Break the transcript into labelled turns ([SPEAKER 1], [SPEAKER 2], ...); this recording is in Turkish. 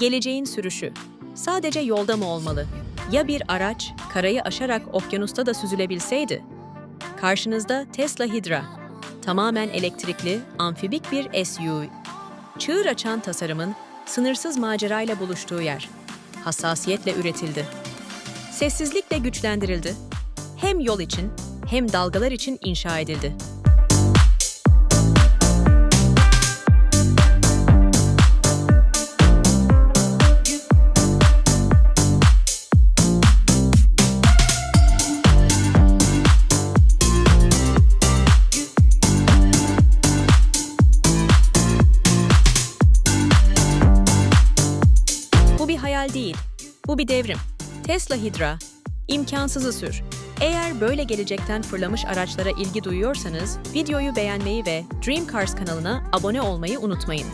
[SPEAKER 1] Geleceğin sürüşü. Sadece yolda mı olmalı? Ya bir araç karayı aşarak okyanusta da süzülebilseydi? Karşınızda Tesla Hydra. Tamamen elektrikli, amfibik bir SUV. Çığır açan tasarımın sınırsız macerayla buluştuğu yer. Hassasiyetle üretildi. Sessizlikle güçlendirildi. Hem yol için hem dalgalar için inşa edildi. Hayal değil. Bu bir devrim. Tesla Hydra, imkansızı sür. Eğer böyle gelecekten fırlamış araçlara ilgi duyuyorsanız videoyu beğenmeyi ve Dream Cars kanalına abone olmayı unutmayın.